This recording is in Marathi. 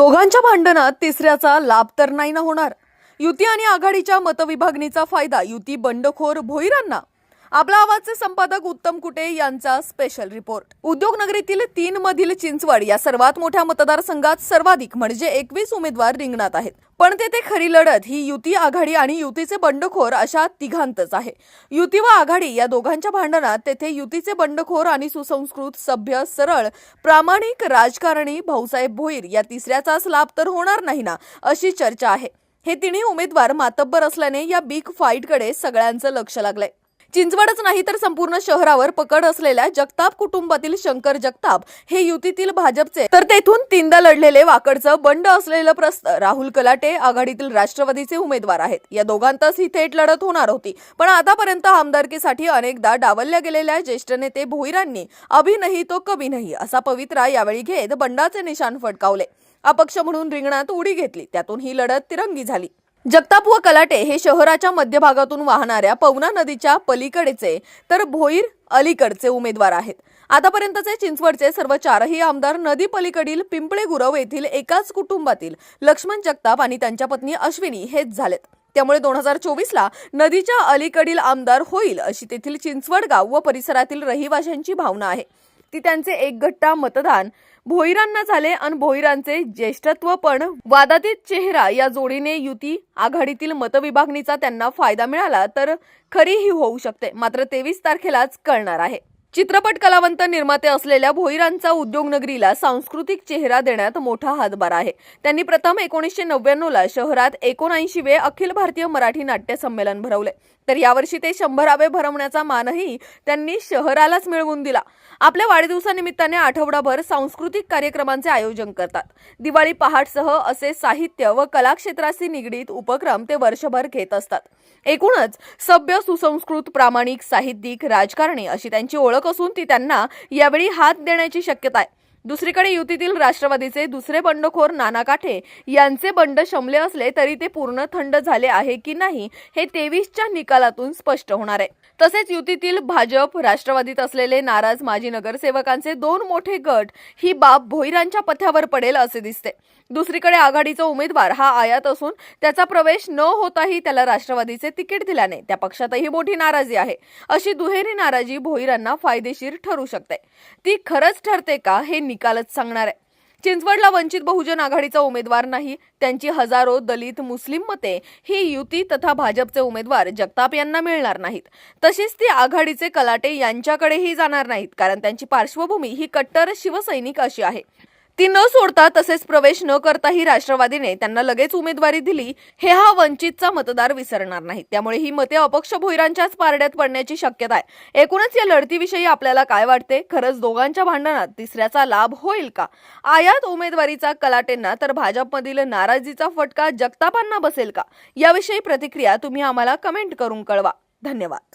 दोघांच्या भांडणात तिसऱ्याचा लाभ तर नाही ना होणार. युती आणि आघाडीच्या मतविभागणीचा फायदा युती बंडखोर भोईरांना. आपला आवाजचे संपादक उत्तम कुटे यांचा स्पेशल रिपोर्ट उद्योगनगरीतील तीन मधील चिंचवड या सर्वात मोठ्या मतदारसंघात सर्वाधिक म्हणजे एकवीस उमेदवार रिंगणात आहेत. पण तेथे खरी लढत ही युती आघाडी आणि युतीचे बंडखोर अशा तिघांतच आहे. युती व आघाडी या दोघांच्या भांडणात तेथे युतीचे बंडखोर आणि सुसंस्कृत सभ्य सरळ प्रामाणिक राजकारणी भाऊसाहेब भोईर या तिसऱ्याचाच लाभ तर होणार नाही ना अशी चर्चा आहे. हे तिन्ही उमेदवार मातब्बर असल्याने या बिग फाईटकडे सगळ्यांचं लक्ष लागलंय. चिंचवडच नाही तर संपूर्ण शहरावर पकड असलेल्या जगताप कुटुंबातील शंकर जगताप हे युतीतील भाजपचे. तर तेथून तीनदा लढलेले वाकडचं बंड असलेलं प्रस्त राहुल कलाटे आघाडीतील राष्ट्रवादीचे उमेदवार आहेत. या दोघांतच ही थेट लढत होणार होती. पण आतापर्यंत आमदारकीसाठी अनेकदा डावलल्या गेलेल्या ज्येष्ठ नेते भोईरांनी अभि नाही तो कभी नाही असा पवित्रा यावेळी घेत बंडाचे निशाण फटकावले अपक्ष म्हणून रिंगणात उडी घेतली. त्यातून ही लढत तिरंगी झाली. जगताप व कलाटे हे शहराच्या मध्यभागातून वाहणाऱ्या पवना नदीच्या पलीकडेचे तर भोईर अलीकडचे उमेदवार आहेत. आतापर्यंतचे चिंचवडचे सर्व चारही आमदार नदी पलीकडील पिंपळे गुरव येथील एकाच कुटुंबातील लक्ष्मण जगताप आणि त्यांच्या पत्नी अश्विनी हेच झालेत. त्यामुळे दोन हजार चोवीसला नदीच्या अलीकडील आमदार होईल अशी तेथील चिंचवड गाव व परिसरातील रहिवाशांची भावना आहे. ती त्यांचे एक गट्टा मतदान. भोईरांना झाले आणि भोईरांचे ज्येष्ठत्व पण. वादातीत चेहरा या जोडीने युती आघाडीतील मतविभागणीचा त्यांना फायदा मिळाला तर खरीही होऊ शकते. मात्र तेवीस तारखेलाच कळणार आहे. चित्रपट कलावंत निर्माते असलेल्या भोईरांचा उद्योगनगरीला सांस्कृतिक चेहरा देण्यात मोठा हातभार आहे. त्यांनी प्रथम एकोणीसशे नव्याण्णवला शहरात एकोणऐंशीवे अखिल भारतीय मराठी नाट्य संमेलन भरवले. तर यावर्षी ते शंभरावे भरवण्याचा मानही त्यांनी शहरालाच मिळवून दिला. आपल्या वाढदिवसानिमित्ताने आठवडाभर सांस्कृतिक कार्यक्रमांचे आयोजन करतात. दिवाळी पहाटसह असे साहित्य व कलाक्षेत्राशी निगडीत उपक्रम ते वर्षभर घेत असतात. एकूणच सभ्य सुसंस्कृत प्रामाणिक साहित्यिक राजकारणी अशी त्यांची ओळख असून ती त्यांना यावेळी हात देण्याची शक्यता आहे. दुसरीकडे युतीतील राष्ट्रवादीचे दुसरे बंडखोर नाना काठे यांचे बंड शमले असले तरी ते पूर्ण थंड झाले आहे की नाही हे तेवीसच्या निकालातून स्पष्ट होणार आहे. तसेच युतीतील भाजप राष्ट्रवादीत असलेले नाराज माजी नगरसेवकांचे दोन मोठे गट ही बाब भोईरांच्या पथ्यावर पडेल असे दिसते. दुसरीकडे आघाडीचा उमेदवार हा आयात असून त्याचा प्रवेश न होताही त्याला राष्ट्रवादीचे तिकीट दिल्याने त्या पक्षातही मोठी नाराजी आहे. अशी दुहेरी नाराजी भोईरांना फायदेशीर ठरू शकते. ती खरंच ठरते का हे निकालच सांगणार आहे. चिंचवडला वंचित बहुजन आघाडीचा उमेदवार नाही त्यांची हजारो दलित मुस्लिम मते ही युती तथा भाजपचे उमेदवार जगताप यांना मिळणार नाहीत. तशीच ती आघाडीचे कलाटे यांच्याकडेही जाणार नाहीत कारण त्यांची पार्श्वभूमी ही कट्टर शिवसैनिक अशी आहे. ती न सोडता तसेच प्रवेश न करताही राष्ट्रवादीने त्यांना लगेच उमेदवारी दिली हे हा वंचितचा मतदार विसरणार नाही. त्यामुळे ही मते अपक्ष भोईरांच्याच पारड्यात पडण्याची शक्यता आहे. एकूणच या लढतीविषयी आपल्याला काय वाटते? खरंच दोघांच्या भांडणात तिसऱ्याचा लाभ होईल का? आयात उमेदवारीचा कलाटेंना तर भाजपमधील नाराजीचा फटका जगतापांना बसेल का? याविषयी प्रतिक्रिया तुम्ही आम्हाला कमेंट करून कळवा. धन्यवाद.